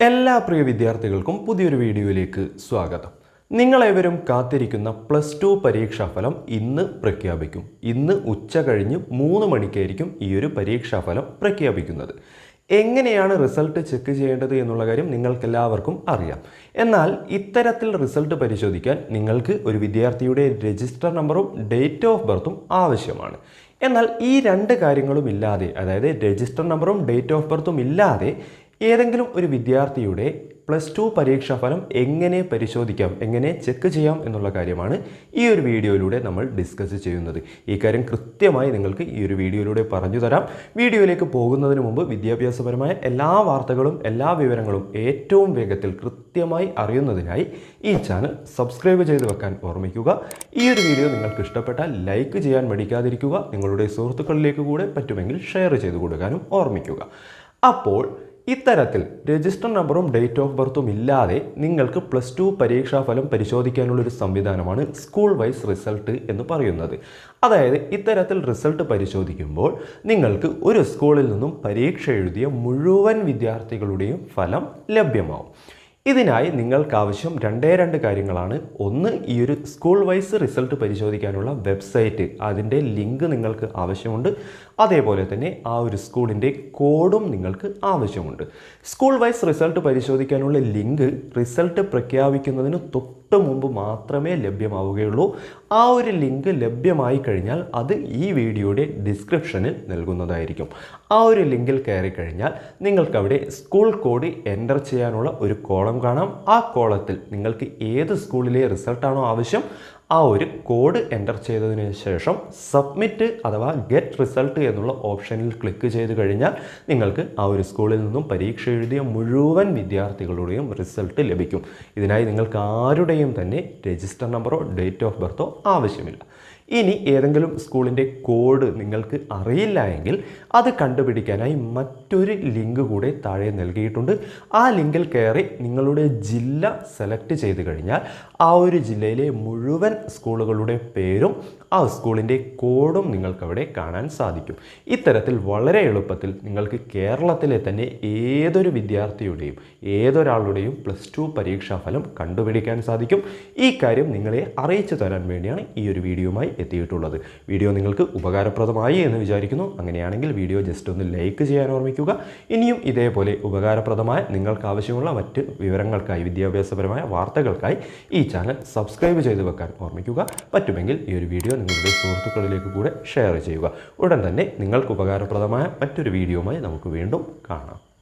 എല്ലാ പ്രിയ വിദ്യാർത്ഥികൾക്കും പുതിയൊരു വീഡിയോയിലേക്ക് സ്വാഗതം. നിങ്ങളേവരും കാത്തിരിക്കുന്ന പ്ലസ് ടു പരീക്ഷാഫലം ഇന്ന് പ്രഖ്യാപിക്കും. ഇന്ന് ഉച്ച കഴിഞ്ഞ് മൂന്ന് മണിക്കായിരിക്കും ഈ ഒരു പരീക്ഷാഫലം പ്രഖ്യാപിക്കുന്നത്. എങ്ങനെയാണ് റിസൾട്ട് ചെക്ക് ചെയ്യേണ്ടത് എന്നുള്ള കാര്യം നിങ്ങൾക്കെല്ലാവർക്കും അറിയാം. എന്നാൽ ഇത്തരത്തിൽ റിസൾട്ട് പരിശോധിക്കാൻ നിങ്ങൾക്ക് ഒരു വിദ്യാർത്ഥിയുടെ രജിസ്റ്റർ നമ്പറും ഡേറ്റ് ഓഫ് ബർത്തും ആവശ്യമാണ്. എന്നാൽ ഈ രണ്ട് കാര്യങ്ങളും ഇല്ലാതെ അതായത് രജിസ്റ്റർ നമ്പറും ഡേറ്റ് ഓഫ് ബർത്തും ഇല്ലാതെ ഏതെങ്കിലും ഒരു വിദ്യാർത്ഥിയുടെ പ്ലസ് ടു പരീക്ഷാഫലം എങ്ങനെ പരിശോധിക്കാം എങ്ങനെ ചെക്ക് ചെയ്യാം എന്നുള്ള കാര്യമാണ് ഈ ഒരു വീഡിയോയിലൂടെ നമ്മൾ ഡിസ്കസ് ചെയ്യുന്നത്. ഈ കാര്യം കൃത്യമായി നിങ്ങൾക്ക് ഈ ഒരു വീഡിയോയിലൂടെ പറഞ്ഞു തരാം. വീഡിയോയിലേക്ക് പോകുന്നതിന് മുമ്പ് വിദ്യാഭ്യാസപരമായ എല്ലാ വാർത്തകളും എല്ലാ വിവരങ്ങളും ഏറ്റവും വേഗത്തിൽ കൃത്യമായി അറിയുന്നതിനായി ഈ ചാനൽ സബ്സ്ക്രൈബ് ചെയ്ത് വെക്കാൻ ഓർമ്മിക്കുക. ഈ ഒരു വീഡിയോ നിങ്ങൾക്ക് ഇഷ്ടപ്പെട്ടാൽ ലൈക്ക് ചെയ്യാൻ മടിക്കാതിരിക്കുക. നിങ്ങളുടെ സുഹൃത്തുക്കളിലേക്ക് കൂടെ പറ്റുമെങ്കിൽ ഷെയർ ചെയ്ത് കൊടുക്കാനും ഓർമ്മിക്കുക. അപ്പോൾ ഇത്തരത്തിൽ രജിസ്റ്റർ നമ്പറും ഡേറ്റ് ഓഫ് ബർത്തും ഇല്ലാതെ നിങ്ങൾക്ക് പ്ലസ് ടു പരീക്ഷാഫലം പരിശോധിക്കാനുള്ള ഒരു സംവിധാനമാണ് സ്കൂൾ വൈസ് റിസൾട്ട് എന്ന് പറയുന്നത്. അതായത് ഇത്തരത്തിൽ റിസൾട്ട് പരിശോധിക്കുമ്പോൾ നിങ്ങൾക്ക് ഒരു സ്കൂളിൽ നിന്നും പരീക്ഷ എഴുതിയ മുഴുവൻ വിദ്യാർത്ഥികളുടെയും ഫലം ലഭ്യമാവും. ഇതിനായി നിങ്ങൾക്ക് ആവശ്യം രണ്ടേ രണ്ട് കാര്യങ്ങളാണ്. ഒന്ന് ഈ ഒരു സ്കൂൾ വൈസ് റിസൾട്ട് പരിശോധിക്കാനുള്ള വെബ്സൈറ്റ് അതിന്റെ ലിങ്ക് നിങ്ങൾക്ക് ആവശ്യമുണ്ട്. അതേപോലെ തന്നെ ആ ഒരു സ്കൂളിന്റെ കോഡും നിങ്ങൾക്ക് ആവശ്യമുണ്ട്. സ്കൂൾ വൈസ് റിസൾട്ട് പരിശോധിക്കാനുള്ള ലിങ്ക് റിസൾട്ട് പ്രഖ്യാപിക്കുന്നതിന് തൊട്ട് മുമ്പ് മാത്രമേ ലഭ്യമാവുകയുള്ളൂ. ആ ഒരു ലിങ്ക് ലഭ്യമായി കഴിഞ്ഞാൽ അത് ഈ വീഡിയോയുടെ ഡിസ്ക്രിപ്ഷനിൽ നൽകുന്നതായിരിക്കും. ആ ഒരു ലിങ്കിൽ കയറി കഴിഞ്ഞാൽ നിങ്ങൾക്ക് അവിടെ സ്കൂൾ കോഡ് എന്റർ ചെയ്യാനുള്ള ഒരു കോളം കാണാം. ആ കോളത്തിൽ നിങ്ങൾക്ക് ഏത് സ്കൂളിലെ റിസൾട്ടാണോ ആവശ്യം ആ ഒരു കോഡ് എന്റർ ചെയ്തതിന് ശേഷം സബ്മിറ്റ് അഥവാ ഗെറ്റ് റിസൾട്ട് എന്നുള്ള ഓപ്ഷനിൽ ക്ലിക്ക് ചെയ്ത് കഴിഞ്ഞാൽ നിങ്ങൾക്ക് ആ ഒരു സ്കൂളിൽ നിന്നും പരീക്ഷ എഴുതിയ മുഴുവൻ വിദ്യാർത്ഥികളുടെയും റിസൾട്ട് ലഭിക്കും. ഇതിനായി നിങ്ങൾക്ക് ആരുടെയും തന്നെ രജിസ്റ്റർ നമ്പറോ ഡേറ്റ് ഓഫ് ബർത്തോ ആവശ്യമില്ല. ഇനി ഏതെങ്കിലും സ്കൂളിന്റെ കോഡ് നിങ്ങൾക്ക് അറിയില്ല എങ്കിൽ അത് കണ്ടുപിടിക്കാനായി മറ്റൊരു ലിങ്ക് കൂടെ താഴെ നൽകിയിട്ടുണ്ട്. ആ ലിങ്കിൽ കയറി നിങ്ങളുടെ ജില്ല സെലക്ട് ചെയ്ത് കഴിഞ്ഞാൽ ആ ഒരു ജില്ലയിലെ മുഴുവൻ സ്കൂളുകളുടെ പേരും ആ സ്കൂളിന്റെ കോഡും നിങ്ങൾക്കവിടെ കാണാൻ സാധിക്കും. ഇത്തരത്തിൽ വളരെ എളുപ്പത്തിൽ നിങ്ങൾക്ക് കേരളത്തിലെ തന്നെ ഏതൊരു വിദ്യാർത്ഥിയുടെയും ഏതൊരാളുടെയും പ്ലസ് ടു പരീക്ഷാഫലം കണ്ടുപിടിക്കാൻ സാധിക്കും. ഈ കാര്യം നിങ്ങളെ അറിയിച്ചു തരാൻ വേണ്ടിയാണ് ഈ ഒരു വീഡിയോയുമായി എത്തിയിട്ടുള്ളത്. വീഡിയോ നിങ്ങൾക്ക് ഉപകാരപ്രദമായി എന്ന് വിചാരിക്കുന്നു. അങ്ങനെയാണെങ്കിൽ വീഡിയോ ജസ്റ്റ് ഒന്ന് ലൈക്ക് ചെയ്യാൻ ഓർമ്മിക്കുക. ഇനിയും ഇതേപോലെ ഉപകാരപ്രദമായ നിങ്ങൾക്ക് ആവശ്യമുള്ള മറ്റ് വിവരങ്ങൾക്കായി വിദ്യാഭ്യാസപരമായ വാർത്തകൾക്കായി ഈ ചാനൽ സബ്സ്ക്രൈബ് ചെയ്ത് വെക്കാൻ ഓർമ്മിക്കുക. പറ്റുമെങ്കിൽ ഈ ഒരു വീഡിയോ നിങ്ങളുടെ സുഹൃത്തുക്കളിലേക്ക് കൂടെ ഷെയർ ചെയ്യുക. ഉടൻ തന്നെ നിങ്ങൾക്ക് ഉപകാരപ്രദമായ മറ്റൊരു വീഡിയോയുമായി നമുക്ക് വീണ്ടും കാണാം.